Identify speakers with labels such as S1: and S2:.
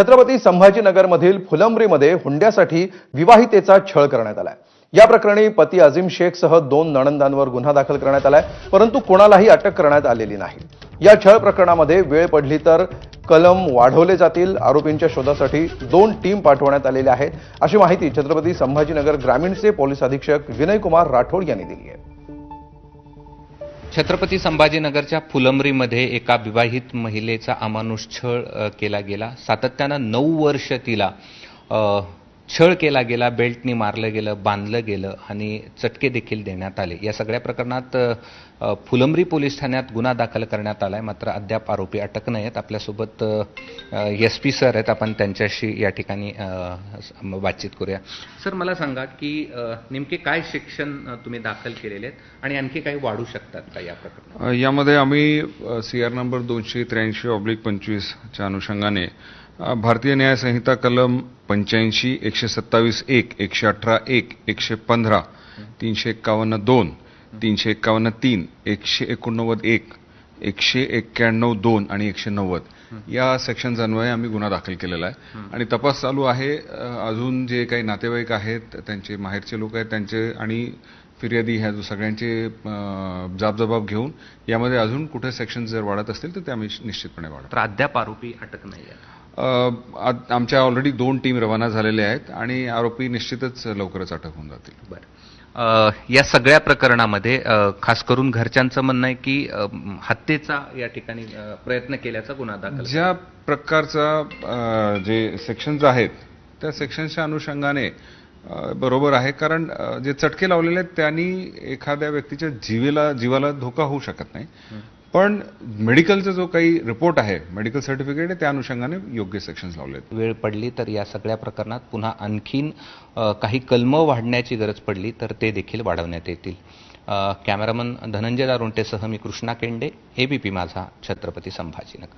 S1: छत्रपती संभाजीनगरमधील फुलंब्रीमध्ये हुंड्यासाठी विवाहितेचा छळ करण्यात आलाय. या प्रकरणी पती अजिम शेखसह दोन नणंदांवर गुन्हा दाखल करण्यात आलाय परंतु कोणालाही अटक करण्यात आलेली नाही. या छळ प्रकरणामध्ये वेळ पडली तर कलम वाढवले जातील आरोपींच्या शोधासाठी दोन टीम पाठवण्यात आलेल्या आहेत अशी माहिती छत्रपती संभाजीनगर ग्रामीणचे पोलीस अधीक्षक विनयकुमार राठोड यांनी दिली आहे.
S2: छत्रपती संभाजीनगरच्या फुलंब्रीमध्ये एका विवाहित महिलेचा अमानुष छळ केला गेला. सातत्यानं नऊ वर्ष तिला छळ केला गेला बेल्टनी मारलं गेलं बांधलं गेलं आणि चटके देखील देण्यात आले. या सगळ्या प्रकरणात फुलंबरी फुलंब्री पोलीस ठाण्यात गुन्हा दाखल करण्यात आला आहे मात्र अद्याप आरोपी अटक नाही आहेत. आपल्यासोबत एस पी सर आहेत. आपण त्यांच्याशी या ठिकाणी बातचीत करूया. सर मला सांगा की नेमके काय शिक्षण तुम्ही दाखल केलेले आहेत आणि आणखी काही वाढू शकतात का या प्रकरणात?
S3: यामध्ये आम्ही सी आर नंबर दोनशे त्र्याऐंशी ऑब्लिक पंचवीसच्या अनुषंगाने भारतीय न्याय संहिता कलम पंच्याऐंशी एकशे सत्तावीस एक एकशे अठरा एक एकशे पंधरा तीनशे एक्कावन्न दोन तीनशे एक्कावन्न तीन एकशे एकोणनव्वद एक एकशे एक्क्याण्णव दोन आणि एकशे नव्वद. या सेक्शन अन्वये आम्ही गुन्हा दाखल केलेला आहे. आणि तपास चालू आहे. अजून जे काही नातेवाईक आहेत त्यांचे माहेरचे लोक आहेत त्यांचे आणि फिर्यादी ह्या जो सगळ्यांचे जाबजबाब घेऊन यामध्ये अजून कुठे सेक्शन जर वाढत असतील तर ते आम्ही निश्चितपणे वाढवू.
S2: तर अद्याप आरोपी अटक नाही आहे.
S3: आमच्या ऑलरेडी दोन टीम रवाना झालेल्या आहेत आणि आरोपी निश्चितच लवकरच अटक होऊन जातील.
S2: बरं. या सगळ्या प्रकरणामध्ये खास करून घरच्यांचं म्हणणं आहे की हत्येचा या ठिकाणी प्रयत्न केल्याचा गुन्हा दाखल
S3: ज्या प्रकारचा जे सेक्शन्स आहेत त्या सेक्शन्सच्या अनुषंगाने बरोबर आहे. कारण जे चटके लावलेले आहेत त्यांनी एखाद्या व्यक्तीच्या जीवेला जीवाला धोका होऊ शकत नाही. पण मेडिकलचा जो काही रिपोर्ट आहे मेडिकल सर्टिफिकेट आहे त्या अनुषंगाने योग्य सेक्शन्स लावले आहेत
S2: वेळ पडली तर या सगळ्या प्रकरणात पुन्हा आणखीन काही कलमं वाढण्याची गरज पडली तर ते देखील वाढवण्यात येतील. कॅमेरामन धनंजय दारुंटेसह मी कृष्णा केंडे एबीपी माझा छत्रपती संभाजीनगर.